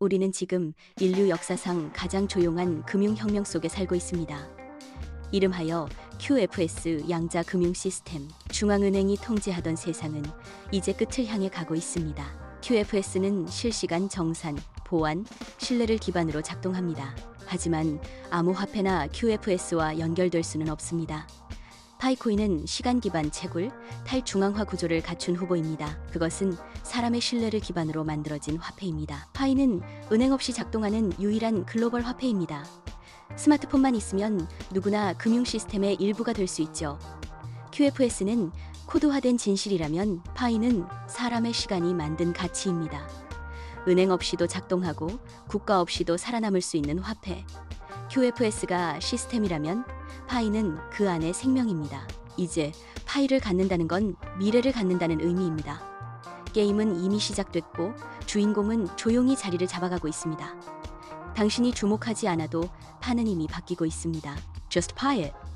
우리는 지금 인류 역사상 가장 조용한 금융혁명 속에 살고 있습니다. 이름하여 QFS 양자 금융 시스템 중앙은행이 통제하던 세상은 이제 끝을 향해 가고 있습니다. QFS는 실시간 정산, 보안, 신뢰를 기반으로 작동합니다. 하지만 암호화폐나 QFS와 연결될 수는 없습니다. 파이코인은 시간 기반 채굴, 탈중앙화 구조를 갖춘 후보입니다. 그것은 사람의 신뢰를 기반으로 만들어진 화폐입니다. 파이는 은행 없이 작동하는 유일한 글로벌 화폐입니다. 스마트폰만 있으면 누구나 금융 시스템의 일부가 될 수 있죠. QFS는 코드화된 진실이라면 파이는 사람의 시간이 만든 가치입니다. 은행 없이도 작동하고 국가 없이도 살아남을 수 있는 화폐. QFS가 시스템이라면 파이는 그 안의 생명입니다. 이제 파이를 갖는다는 건 미래를 갖는다는 의미입니다. 게임은 이미 시작됐고 주인공은 조용히 자리를 잡아가고 있습니다. 당신이 주목하지 않아도 판은 이미 바뀌고 있습니다. Just buy it.